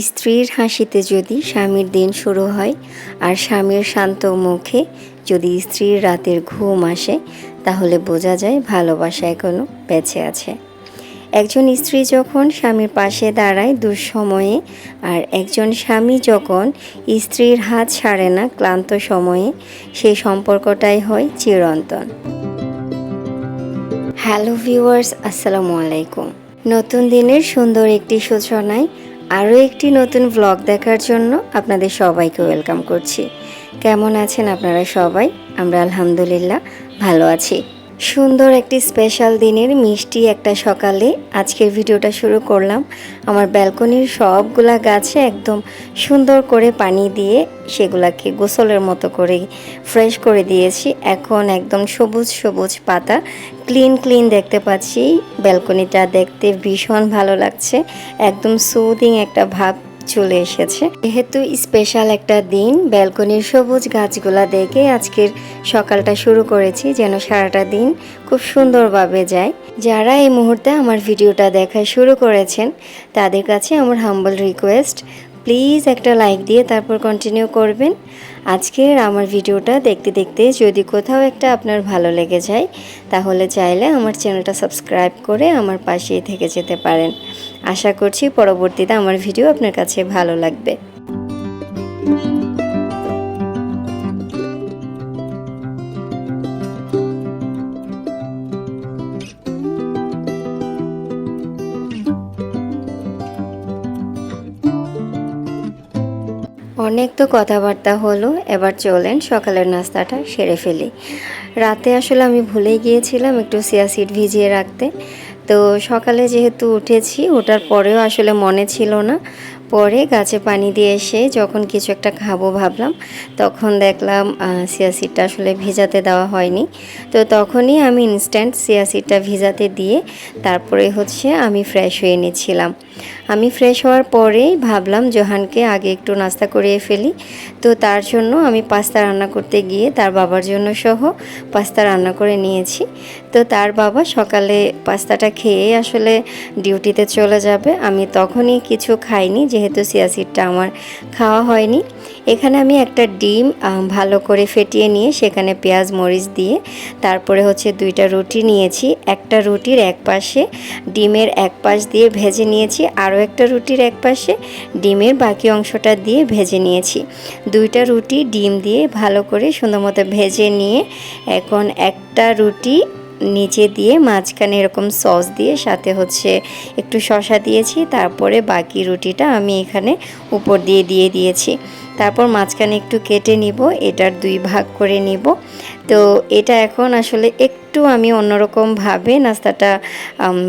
স্ত্রীর হাসিতে যদি স্বামীর দিন শুরু হয় আর স্বামীর শান্ত মুখে যদি স্ত্রীর রাতের ঘুম আসে, তাহলে বোঝা যায় ভালোবাসা এখনও বেঁচে আছে। একজন স্ত্রী যখন স্বামীর পাশে দাঁড়ায় দুঃসময়ে আর একজন স্বামী যখন স্ত্রীর হাত ছাড়ে না ক্লান্ত সময়ে সেই সম্পর্কটাই হয় চিরন্তন। হ্যালো ভিউয়ার্স, আসসালামু আলাইকুম। নতুন দিনের সুন্দর একটি সূচনায় আরও একটি নতুন ব্লগ দেখার জন্য আপনাদের সবাইকে ওয়েলকাম করছি। কেমন আছেন আপনারা সবাই? আমরা আলহামদুলিল্লাহ ভালো আছি। সুন্দর একটি স্পেশাল দিনের মিষ্টি একটা সকালে আজকের ভিডিওটা শুরু করলাম। আমার ব্যালকনির সবগুলা গাছে একদম সুন্দর করে পানি দিয়ে সেগুলাকে গোসলের মতো করে ফ্রেশ করে দিয়েছি। এখন একদম সবুজ সবুজ পাতা ক্লিন ক্লিন দেখতে পাচ্ছি। ব্যালকনিটা দেখতে ভীষণ ভালো লাগছে। একদম সুদিং একটা ভাব চলে এসেছে। যেহেতু স্পেশাল একটা দিন ব্যালকনির সবুজ গাছগুলা দেখে আজকের সকালটা শুরু করেছি, যেন সারাটা দিন খুব সুন্দরভাবে যায়। যারা এই মুহূর্তে আমার ভিডিওটা দেখা শুরু করেছেন, তাদের কাছে আমার হাম্বল রিকোয়েস্ট প্লিজ একটা লাইক দিয়ে তারপর কন্টিনিউ করবেন। আজকের আমার ভিডিওটা দেখতে দেখতে যদি কোথাও একটা আপনার ভালো লেগে যায়, তাহলে চাইলে আমার চ্যানেলটা সাবস্ক্রাইব করে আমার পাশেই থেকে যেতে পারেন। আশা করছি পরবর্তীতে আমার ভিডিও আপনার কাছে ভালো লাগবে। অনেক তো কথাবার্তা হলো, এবার চলেন সকালের নাস্তাটা সেরে ফেলি। রাতে আসলে আমি ভুলে গিয়েছিলাম একটু সিয়া সিড ভিজিয়ে রাখতে। তো সকালে যেহেতু উঠেছি ওঠার পরেও আসলে মনে ছিল না। পরে গাছে পানি দিয়ে এসে যখন কিছু একটা খাব ভাবলাম, তখন দেখলাম সিয়া সিডটা আসলে ভিজাতে দেওয়া হয়নি। তো তখনই আমি ইনস্ট্যান্ট সিয়া সিডটা ভিজাতে দিয়ে তারপরে হচ্ছে আমি ফ্রেশ হয়ে নিচ্ছিলাম। আমি ফ্রেশ হওয়ার পরেই ভাবলাম, জোহানকে আগে একটু নাস্তা করিয়ে ফেলি। তো তার জন্য আমি পাস্তা রান্না করতে গিয়ে তার বাবার জন্য সহ পাস্তা রান্না করে নিয়েছি। তো তার বাবা সকালে পাস্তাটা খেয়ে আসলে ডিউটিতে চলে যাবে। আমি তখনই কিছু খাইনি, যেহেতু সিয়াসিডটা আমার খাওয়া হয়নি। এখানে আমি একটা ডিম ভালো করে ফেটিয়ে নিয়ে সেখানে পেঁয়াজ, মরিচ দিয়ে তারপরে হচ্ছে দুইটা রুটি নিয়েছি। একটা রুটির এক পাশে ডিমের এক পাশ দিয়ে ভেজে নিয়েছি, আরও একটা রুটির এক পাশে ডিমের বাকি অংশটা দিয়ে ভেজে নিয়েছি। দুইটা রুটি ডিম দিয়ে ভালো করে সুন্দর মতো ভেজে নিয়ে এখন একটা রুটি নিচে দিয়ে মাঝখানে এরকম সস দিয়ে সাথে হচ্ছে একটু শশা দিয়েছি, তারপরে বাকি রুটিটা আমি এখানে উপর দিয়ে দিয়ে দিয়েছি। তারপর মাঝখানে একটু কেটে নিব, এটার দুই ভাগ করে নিব। তো এটা এখন আসলে একটু আমি অন্যরকমভাবে নাস্তাটা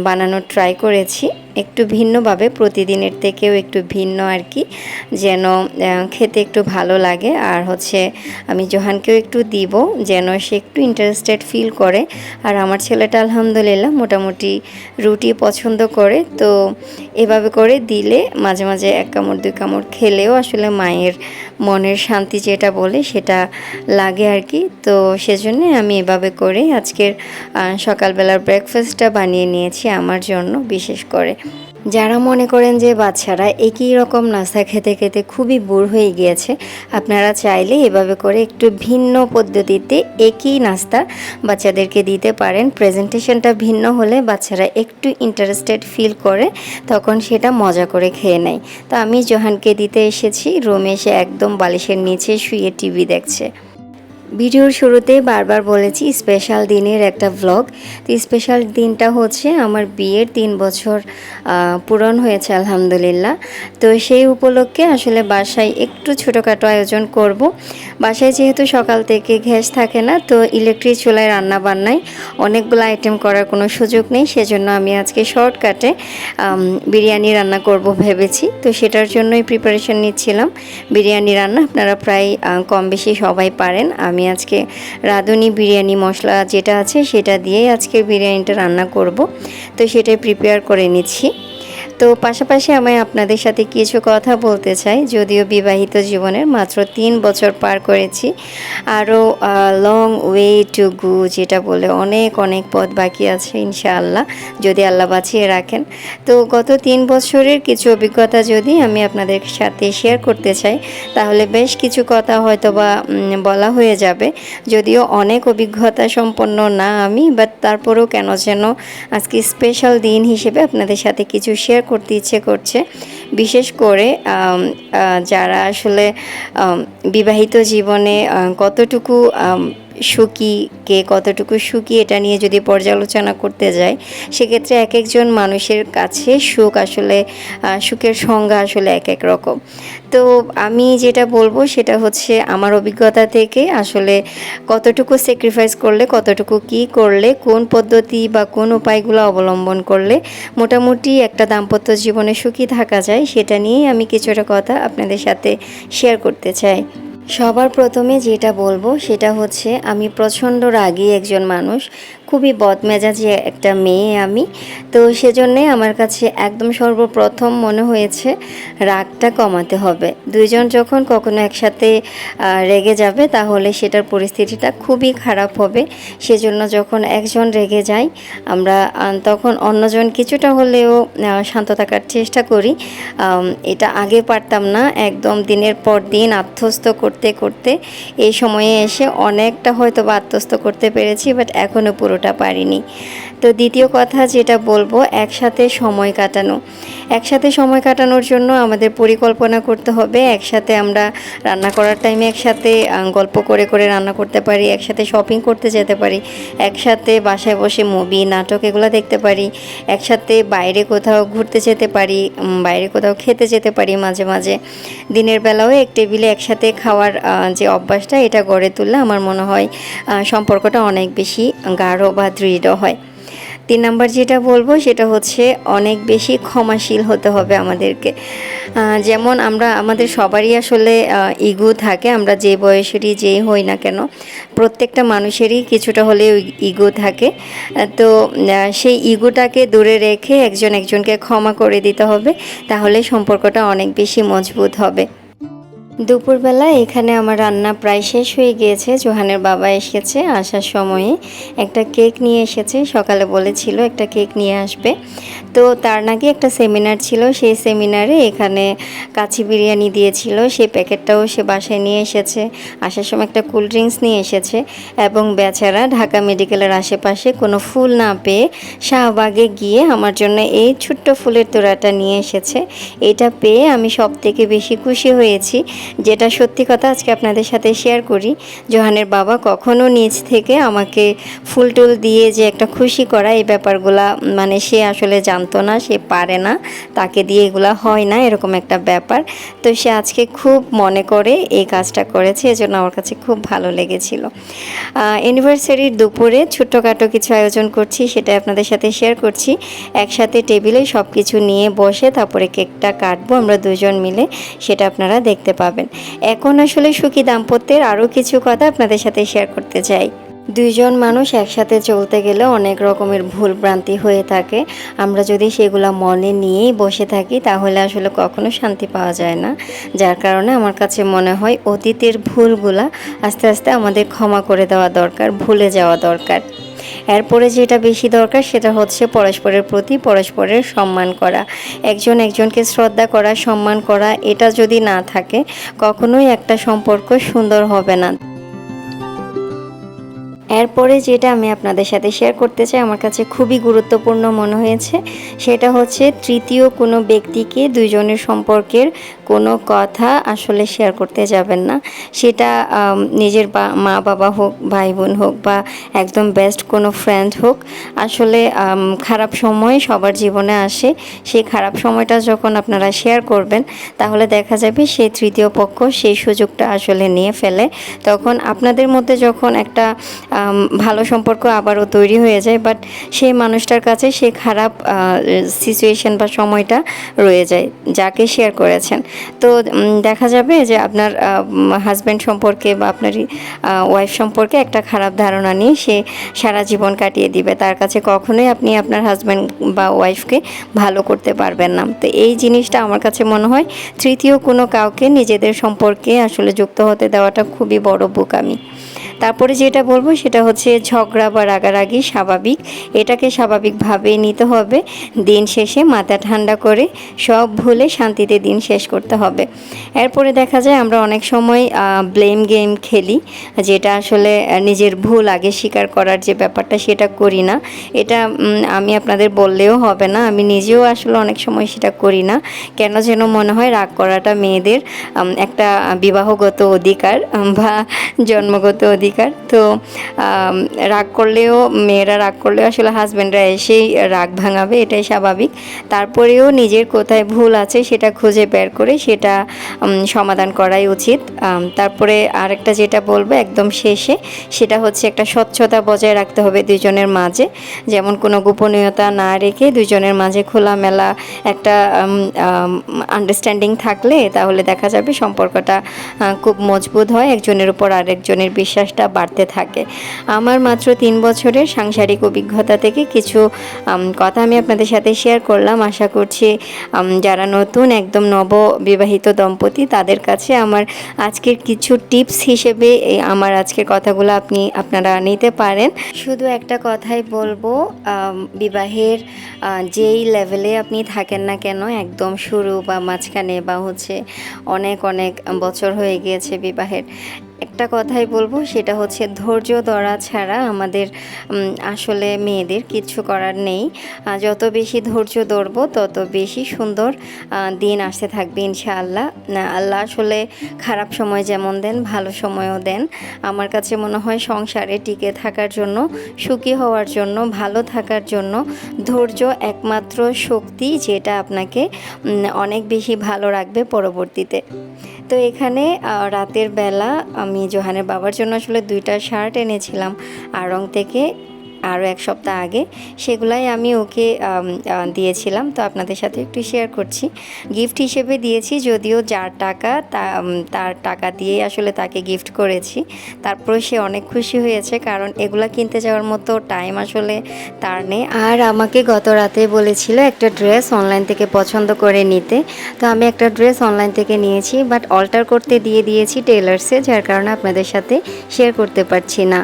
বানানোর ট্রাই করেছি। একটু ভিন্নভাবে, প্রতিদিনের থেকেও একটু ভিন্ন আর কি যেন খেতে একটু ভালো লাগে। আর হচ্ছে, আমি জোহানকেও একটু দিব, যেন সে একটু ইন্টারেস্টেড ফিল করে। আর আমার ছেলেটা আলহামদুলিল্লাহ মোটামুটি রুটি পছন্দ করে। তো এভাবে করে দিলে মাঝে মাঝে এক কামড়, দুই কামড় খেলেও আসলে মায়ের মনের শান্তি যেটা বলে সেটা লাগে আর কি তো সেজন্য আমি এভাবে করে আজকের সকালবেলার ব্রেকফাস্টটা বানিয়ে নিয়েছি আমার জন্য, বিশেষ করে। যারা মনে করেন যে বাচ্চারা একই রকম নাস্তা খেতে খেতে খুবই বোর হয়ে গিয়েছে, আপনারা চাইলে এভাবে করে একটু ভিন্ন পদ্ধতিতে একই নাস্তা বাচ্চাদেরকে দিতে পারেন। প্রেজেন্টেশনটা ভিন্ন হলে বাচ্চারা একটু ইন্টারেস্টেড ফিল করে, তখন সেটা মজা করে খেয়ে নেয়। তো আমি জোহানকে দিতে এসেছি, রুমে এসে একদম বালিশের নিচে শুয়ে টিভি দেখছে। ভিডিওর শুরুতে বারবার বলেছি স্পেশাল দিনের একটা ভ্লগ তো স্পেশাল দিনটা হচ্ছে আমার বিয়ের তিন বছর পূরণ হয়েছে, আলহামদুলিল্লাহ। তো সেই উপলক্ষে আসলে বাসায় একটু ছোটোখাটো আয়োজন করব। বাসায় যেহেতু সকাল থেকে গ্যাস থাকে না, তো ইলেকট্রিক চুলায় রান্না বান্নায় অনেকগুলো আইটেম করার কোনো সুযোগ নেই, সেজন্য আমি আজকে শর্টকাটে বিরিয়ানি রান্না করব ভেবেছি। তো সেটার জন্যই প্রিপারেশন নিচ্ছিলাম। বিরিয়ানি রান্না আপনারা প্রায় কম বেশি সবাই পারেন। আমি আমি আজকে রাঁধুনি বিরিয়ানি মশলা যেটা আছে সেটা দিয়েই আজকে বিরিয়ানিটা রান্না করব। তো সেটাই প্রিপেয়ার করে নিচ্ছি। তো পাশাপাশি আমি আপনাদের সাথে কিছু কথা বলতে চাই। যদিও বিবাহিত জীবনের মাত্র তিন বছর পার করেছি, আরও লং ওয়ে টু গু যেটা বলে অনেক অনেক পথ বাকি আছে ইনশাআল্লাহ, যদি আল্লাহ বাঁচিয়ে রাখেন। তো গত তিন বছরের কিছু অভিজ্ঞতা যদি আমি আপনাদের সাথে শেয়ার করতে চাই, তাহলে বেশ কিছু কথা হয়তো বা বলা হয়ে যাবে। যদিও অনেক অভিজ্ঞতা সম্পন্ন না আমি বাট তারপরেও কেন যেন আজকে স্পেশাল দিন হিসেবে আপনাদের সাথে কিছু শেয়ার করতে ইচ্ছে করছে। বিশেষ করে যারা আসলে বিবাহিত জীবনে কতটুকু সুখী, কে কতটুকু সুখী এটা নিয়ে যদি পর্যালোচনা করতে যাই সেক্ষেত্রে এক একজন মানুষের কাছে সুখ আসলে সুখের সংজ্ঞা আসলে এক এক রকম। তো আমি যেটা বলব সেটা হচ্ছে আমার অভিজ্ঞতা থেকে আসলে কতটুকু স্যাক্রিফাইস করলে, কতটুকু কি করলে, কোন পদ্ধতি বা কোন উপায়গুলো অবলম্বন করলে মোটামুটি একটা দাম্পত্য জীবনে সুখী থাকা যায়, সেটা নিয়েই আমি কিছুটা কথা আপনাদের সাথে শেয়ার করতে চাই। সবার প্রথমে যেটা বলব সেটা হচ্ছে আমি প্রচণ্ড রাগী একজন মানুষ। খুবই বদমেজাজি একটা মেয়ে আমি। তো সেজন্যে আমার কাছে একদম সর্বপ্রথম মনে হয়েছে রাগটা কমাতে হবে। দুইজন যখন কখনো একসাথে রেগে যাবে তাহলে সেটার পরিস্থিতিটা খুবই খারাপ হবে। সেজন্য যখন একজন রেগে যায়, আমরা তখন অন্যজন কিছুটা হলেও শান্ত থাকার চেষ্টা করি। এটা আগে পারতাম না। একদম দিনের পর দিন আত্মস্থ করতে করতে এই সময়ে এসে অনেকটা হয়তো বা আত্মস্থ করতে পেরেছি, বাট এখনও পুরোটা পারিনি। তো দ্বিতীয় কথা যেটা বলব একসাথে সময় কাটানো। একসাথে সময় কাটানোর জন্য আমাদের পরিকল্পনা করতে হবে। একসাথে আমরা রান্না করার টাইমে একসাথে গল্প করে করে রান্না করতে পারি, একসাথে শপিং করতে যেতে পারি, একসাথে বাসায় বসে মুভি নাটক এগুলো দেখতে পারি, একসাথে বাইরে কোথাও ঘুরতে যেতে পারি বাইরে কোথাও খেতে যেতে পারি মাঝে মাঝে। দিনের বেলাও এক টেবিলে একসাথে খাওয়ার যে অভ্যাসটা, এটা গড়ে তুললে আমার মনে হয় সম্পর্কটা অনেক বেশি গাঢ় বা দৃঢ় হয়। তিন নাম্বার যেটা বলব, সেটা হচ্ছে অনেক বেশি ক্ষমাশীল হতে হবে আমাদেরকে। যেমন আমরা, আমাদের সবারই আসলে ইগো থাকে, আমরা যে বয়সেরই যেই হই না কেন, প্রত্যেকটা মানুষেরই কিছুটা হলেও ইগো থাকে। তো সেই ইগোটাকে দূরে রেখে একজন একজনকে ক্ষমা করে দিতে হবে, তাহলে সম্পর্কটা অনেক বেশি মজবুত হবে। দুপুরবেলা এখানে আমার রান্না প্রায় শেষ হয়ে গিয়েছে। জোহানের বাবা এসেছে আসার সময়ে। একটা কেক নিয়ে এসেছে। সকালে বলেছিল একটা কেক নিয়ে আসবে। তো তার নাকি একটা সেমিনার ছিল। সেই সেমিনারে এখানে কাছি বিরিয়ানি দিয়েছিল। সেই প্যাকেটটাও সে বাসায় নিয়ে এসেছে। আসার সময় একটা কোল্ড ড্রিঙ্কস নিয়ে এসেছে। এবং বেচারা ঢাকা মেডিকেলের আশেপাশে কোনো ফুল না পেয়ে শাহবাগে গিয়ে আমার জন্য এই ছোট্ট ফুলের তোড়াটা নিয়ে এসেছে। এটা পেয়ে আমি সব থেকে বেশি খুশি হয়েছি। যেটা সত্যি কথা আজকে আপনাদের সাথে শেয়ার করি। জোহানের বাবা কখনো নিজ থেকে আমাকে ফুল টুল দিয়ে যে একটা খুশি করা এই ব্যাপারগুলা মানে সে আসলে জানতো না, সে পারে না, তাকে দিয়ে এগুলা হয় না, এরকম একটা ব্যাপার। তো সে আজকে খুব মনে করে এই কাজটা করেছে, এজন্য আমার কাছে খুব ভালো লেগেছিল। অ্যানিভার্সারির দুপুরে ছোট্টখাটো কিছু আয়োজন করছি সেটা আপনাদের সাথে শেয়ার করছি। একসাথে টেবিলে সব কিছু নিয়ে বসে তারপরে কেকটা কাটবো, আমরা দুজন মিলে, সেটা আপনারা দেখতে পাবেন। এখন আসলে সুখী দাম্পত্যের আরও কিছু কথা আপনাদের সাথে শেয়ার করতে চাই। দুইজন মানুষ একসাথে চলতে গেলে অনেক রকমের ভুল ভ্রান্তি হয়ে থাকে। আমরা যদি সেগুলো মনে নিয়েই বসে থাকি, তাহলে আসলে কখনো শান্তি পাওয়া যায় না। যার কারণে আমার কাছে মনে হয় অতীতের ভুলগুলা আস্তে আস্তে আমাদের ক্ষমা করে দেওয়া দরকার, ভুলে যাওয়া দরকার। এরপরে যেটা বেশি দরকার, সেটা হচ্ছে পরস্পরের প্রতি পরস্পরের সম্মান করা। একজন একজনকে শ্রদ্ধা করা, সম্মান করা, এটা যদি না থাকে, কখনোই একটা সম্পর্ক সুন্দর হবে না। এরপরে যেটা আমি আপনাদের সাথে শেয়ার করতে চাই, আমার কাছে খুবই গুরুত্বপূর্ণ মনে হয়েছে, সেটা হচ্ছে তৃতীয় কোনো ব্যক্তিকে দুইজনের সম্পর্কের কোনো কথা আসলে শেয়ার করতে যাবেন না। সেটা নিজের মা বাবা হোক, ভাই বোন হোক বা একদম বেস্ট কোনো ফ্রেন্ড হোক, আসলে খারাপ সময় সবার জীবনে আসে। সেই খারাপ সময়টা যখন আপনারা শেয়ার করবেন, তাহলে দেখা যাবে সেই তৃতীয় পক্ষ সেই সুযোগটা আসলে নিয়ে ফেলে। তখন আপনাদের মধ্যে যখন একটা ভালো সম্পর্ক আবারও তৈরি হয়ে যায় বাট সেই মানুষটার কাছে সেই খারাপ সিচুয়েশন বা সময়টা রয়ে যায়, যাকে শেয়ার করেছেন। তো দেখা যাবে যে আপনার হাজব্যান্ড সম্পর্কে বা আপনার ওয়াইফ সম্পর্কে একটা খারাপ ধারণা নিয়ে সে সারা জীবন কাটিয়ে দিবে। তার কাছে কখনোই আপনি আপনার হাজব্যান্ড বা ওয়াইফকে ভালো করতে পারবেন না। তো এই জিনিসটা আমার কাছে মনে হয়, তৃতীয় কোনো কাউকে নিজেদের সম্পর্কে আসলে যুক্ত হতে দেওয়াটা খুবই বড় বোকামি। তারপরে যেটা বলব সেটা হচ্ছে ঝগড়া বা রাগারাগি স্বাভাবিক। এটাকে স্বাভাবিকভাবে নিতে হবে। দিন শেষে মাথা ঠান্ডা করে সব ভুলে শান্তিতে দিন শেষ করতে হবে। এরপরে দেখা যায় আমরা অনেক সময় ব্লেম গেম খেলি, যেটা আসলে নিজের ভুল আগে স্বীকার করার যে ব্যাপারটা সেটা করি না। এটা আমি আপনাদের বললেও হবে না। আমি নিজেও আসলে অনেক সময় সেটা করি না। কেন যেন মনে হয় রাগ করাটা মেয়েদের একটা বিবাহগত অধিকার, বা জন্মগত অধিকার তো রাগ করলেও, মেয়েরা রাগ করলেও আসলে হাজব্যান্ডরা এসেই রাগ ভাঙাবে, এটাই স্বাভাবিক। তারপরেও নিজের কোথায় ভুল আছে সেটা খুঁজে বের করে সেটা সমাধান করাই উচিত। তারপরে আরেকটা যেটা বলব একদম শেষে, সেটা হচ্ছে একটা স্বচ্ছতা বজায় রাখতে হবে দুজনের মাঝে। যেমন কোনো গোপনীয়তা না রেখে দুজনের মাঝে খোলামেলা একটা আন্ডারস্ট্যান্ডিং থাকলে তাহলে দেখা যাবে সম্পর্কটা খুব মজবুত হয়, একজনের উপর আরেকজনের বিশ্বাসটা বাড়তে থাকে। আমার মাত্র তিন বছরের সাংসারিক অভিজ্ঞতা থেকে কিছু কথা আমি আপনাদের সাথে শেয়ার করলাম। আশা করছি যারা নতুন একদম নব বিবাহিত দম্পতি, তাদের কাছে আমার আজকের কিছু টিপস হিসেবে আমার আজকের কথাগুলো আপনি, আপনারা নিতে পারেন। শুধু একটা কথাই বলব বিবাহের যেই লেভেলে আপনি থাকেন না কেন, একদম শুরু বা মাঝখানে বা হচ্ছে অনেক অনেক বছর হয়ে গিয়েছে বিবাহের একটা কথাই বলব, সেটা হচ্ছে ধৈর্য ধরা ছাড়া আমাদের আসলে মেয়েদের কিচ্ছু করার নেই। যত বেশি ধৈর্য ধরবো, তত বেশি সুন্দর দিন আসতে থাকবে ইনশাআল্লাহ। আল্লাহ আসলে খারাপ সময় যেমন দেন, ভালো সময়ও দেন। আমার কাছে মনে হয় সংসারে টিকে থাকার জন্য, সুখী হওয়ার জন্য, ভালো থাকার জন্য ধৈর্য একমাত্র শক্তি যেটা আপনাকে অনেক বেশি ভালো রাখবে পরবর্তীতে। তো এখানে রাতের বেলা আমি জোহানের বাবার জন্য আসলে দুইটা শার্ট এনেছিলাম আরং থেকে আরও এক সপ্তাহ আগে, সেগুলাই আমি ওকে দিয়েছিলাম। তো আপনাদের সাথে একটু শেয়ার করছি। গিফট হিসেবে দিয়েছি যদিও যার টাকা তার টাকা দিয়েই আসলে তাকে গিফট করেছি। তারপরে সে অনেক খুশি হয়েছে কারণ এগুলা কিনতে যাওয়ার মতো টাইম আসলে তার নেই। আর আমাকে গত রাতে বলেছিল একটা ড্রেস অনলাইন থেকে পছন্দ করে নিতে। তো আমি একটা ড্রেস অনলাইন থেকে নিয়েছি বাট অল্টার করতে দিয়ে দিয়েছি টেলার্সে যার কারণে আপনাদের সাথে শেয়ার করতে পারছি না।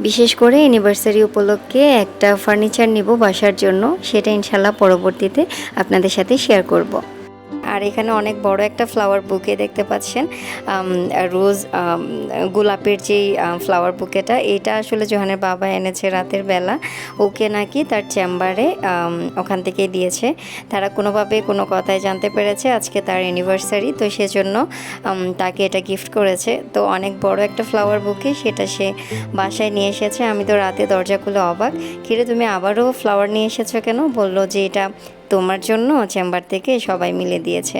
বিশেষ করে অ্যানিভার্সারি উপলক্ষে একটা ফার্নিচার নিব বাসার জন্য, সেটা ইনশাল্লাহ পরবর্তীতে আপনাদের সাথে শেয়ার করব। আর এখানে অনেক বড় একটা ফ্লাওয়ার বুকে দেখতে পাচ্ছেন রোজ গোলাপের যেই ফ্লাওয়ার বুকেটা এটা আসলে জোহানের বাবা এনেছে রাতের বেলা। ওকে নাকি তার চেম্বারে ওখান থেকেই দিয়েছে। তারা কোনোভাবে কোনো কথায় জানতে পেরেছে, আজকে তার অ্যানিভার্সারি তো সেজন্য তাকে এটা গিফট করেছে। তো অনেক বড় একটা ফ্লাওয়ার বুকে সেটা সে বাসায় নিয়ে এসেছে। আমি তো রাতে দরজা খুলে অবাক, কিরে তুমি আবারও ফ্লাওয়ার নিয়ে এসেছ কেন? বলল যে, এটা তোমার জন্য চেম্বার থেকে সবাই মিলে দিয়েছে।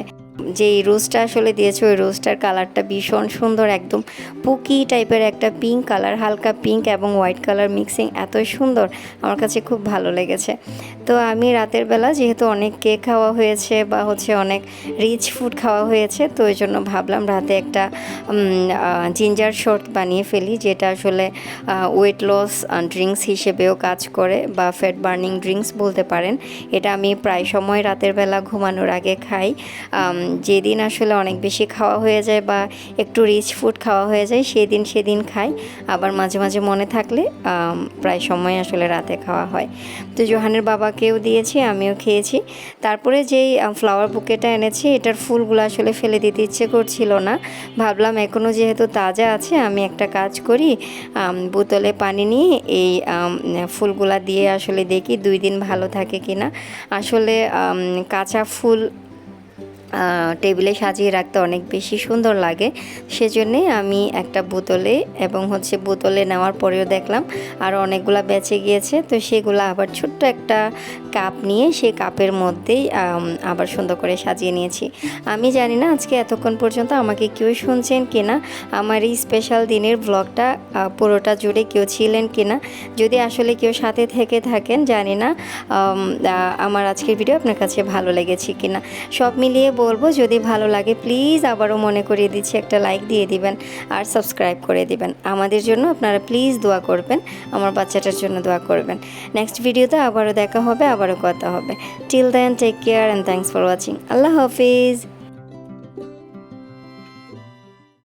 যে রোজটা আসলে দিয়েছে, ওই রোজটার কালারটা ভীষণ সুন্দর, একদম পুকি টাইপের একটা পিঙ্ক কালার হালকা পিঙ্ক এবং হোয়াইট কালার মিক্সিং এতই সুন্দর, আমার কাছে খুব ভালো লেগেছে। তো আমি রাতের বেলা যেহেতু অনেক কেক খাওয়া হয়েছে বা হচ্ছে অনেক রিচ ফুড খাওয়া হয়েছে, তো ওই জন্য ভাবলাম রাতে একটা জিঞ্জার শর্ট বানিয়ে ফেলি, যেটা আসলে ওয়েট লস ড্রিঙ্কস হিসেবেও কাজ করে বা ফ্যাট বার্নিং ড্রিঙ্কস বলতে পারেন। এটা আমি প্রায় সময় রাতের বেলা ঘুমানোর আগে খাই যেদিন আসলে অনেক বেশি খাওয়া হয়ে যায় বা একটু রিচ ফুড খাওয়া হয়ে যায়, সেদিন সেদিন খাই। আবার মাঝে মাঝে মনে থাকলে প্রায় সময় আসলে রাতে খাওয়া হয়। তো জোহানের বাবাকেও দিয়েছি, আমিও খেয়েছি। তারপরে যেই ফ্লাওয়ার বুকেটা এনেছি, এটার ফুলগুলো আসলে ফেলে দিতে ইচ্ছে করছিল না। ভাবলাম এখনও যেহেতু তাজা আছে, আমি একটা কাজ করি বোতলে পানি নিয়ে এই ফুলগুলা দিয়ে আসলে দেখি দুই দিন ভালো থাকে কিনা। আসলে কাঁচা ফুল টেবিলে সাজিয়ে রাখতে অনেক বেশি সুন্দর লাগে। সেজন্যে আমি একটা বোতলে এবং হচ্ছে বোতলে নেওয়ার পরেও দেখলাম আর অনেকগুলা বেঁচে গিয়েছে। তো সেগুলো আবার ছোট্ট একটা কাপ নিয়ে সেই কাপের মধ্যেই আবার সুন্দর করে সাজিয়ে নিয়েছি। আমি জানি না আজকে এতক্ষণ পর্যন্ত আমাকে কেউ শুনছেন কিনা, আমার এই স্পেশাল দিনের ব্লগটা পুরোটা জুড়ে কেউ ছিলেন কিনা। যদি আসলে কেউ সাথে থেকে থাকেন, জানি না আমার আজকের ভিডিও আপনার কাছে ভালো লেগেছে কিনা। সব মিলিয়ে বলব, যদি ভালো লাগে প্লিজ আবারও মনে করিয়ে দিচ্ছি, একটা লাইক দিয়ে দিবেন আর সাবস্ক্রাইব করে দিবেন। আমাদের জন্য আপনারা প্লিজ দোয়া করবেন, আমার বাচ্চাটার জন্য দোয়া করবেন। নেক্সট ভিডিওতে আবারও দেখা হবে আবারও কথা হবে। Till then take care and thanks for watching Allah Hafiz.